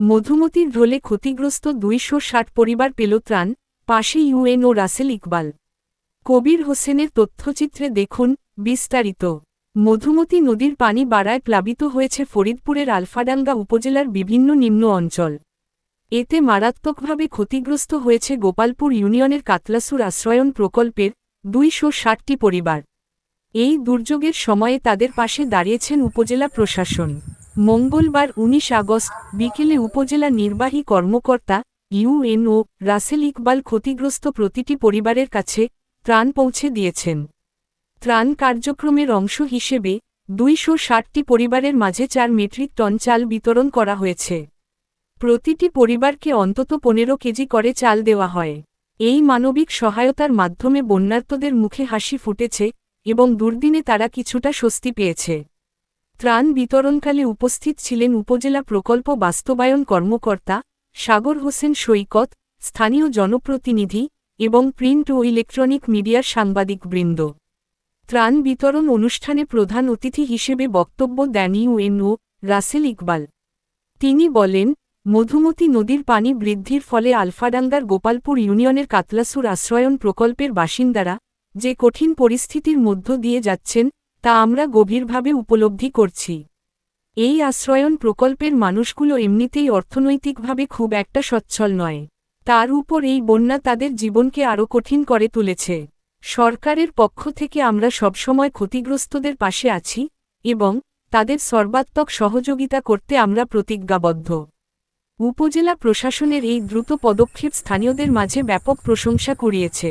মধুমতির ঢোলে ক্ষতিগ্রস্ত দুইশো ষাট পরিবার পেল ত্রাণ, পাশে ইউএন ও রাসেল ইকবাল। কবির হোসেনের তথ্যচিত্রে দেখুন, বিস্তারিত। মধুমতি নদীর পানি বাড়ায় প্লাবিত হয়েছে ফরিদপুরের আলফাডাঙ্গা উপজেলার বিভিন্ন নিম্ন অঞ্চল। এতে মারাত্মকভাবে ক্ষতিগ্রস্ত হয়েছে গোপালপুর ইউনিয়নের কাতলাসুর আশ্রয়ন প্রকল্পের দুইশো ষাটটি পরিবার। এই দুর্যোগের সময়ে তাদের পাশে দাঁড়িয়েছেন উপজেলা প্রশাসন। মঙ্গলবার ১৯ আগস্ট বিকেলে উপজেলা নির্বাহী কর্মকর্তা ইউএনও রাসেল ইকবাল ক্ষতিগ্রস্ত প্রতিটি পরিবারের কাছে ত্রাণ পৌঁছে দিয়েছেন। ত্রাণ কার্যক্রমের অংশ হিসেবে দুইশো ষাটটি পরিবারের মাঝে চার মেট্রিক টন চাল বিতরণ করা হয়েছে। প্রতিটি পরিবারকে অন্তত পনেরো কেজি করে চাল দেওয়া হয়। এই মানবিক সহায়তার মাধ্যমে বন্যার্তদের মুখে হাসি ফুটেছে এবং দুর্দিনে তারা কিছুটা স্বস্তি পেয়েছে। ত্রাণ বিতরণকালে উপস্থিত ছিলেন উপজেলা প্রকল্প বাস্তবায়ন কর্মকর্তা সাগর হোসেন সৈকত, স্থানীয় জনপ্রতিনিধি এবং প্রিন্ট ও ইলেকট্রনিক মিডিয়ার সাংবাদিকবৃন্দ। ত্রাণ বিতরণ অনুষ্ঠানে প্রধান অতিথি হিসেবে বক্তব্য দেন ইউএনও রাসেল ইকবাল। তিনি বলেন, মধুমতি নদীর পানি বৃদ্ধির ফলে আলফাডাঙ্গার গোপালপুর ইউনিয়নের কাতলাসুর আশ্রয়ন প্রকল্পের বাসিন্দারা যে কঠিন পরিস্থিতির মধ্য দিয়ে যাচ্ছেন তা আমরা গভীরভাবে উপলব্ধি করছি। এই আশ্রয়ন প্রকল্পের মানুষগুলো এমনিতেই অর্থনৈতিকভাবে খুব একটা সচ্ছল নয়। তার উপর এই বন্যা তাদের জীবনকে আরও কঠিন করে তুলেছে। সরকারের পক্ষ থেকে আমরা সবসময় ক্ষতিগ্রস্তদের পাশে আছি এবং তাদের সর্বাত্মক সহযোগিতা করতে আমরা প্রতিজ্ঞাবদ্ধ। উপজেলা প্রশাসনের এই দ্রুত পদক্ষেপ স্থানীয়দের মাঝে ব্যাপক প্রশংসা কুড়িয়েছে।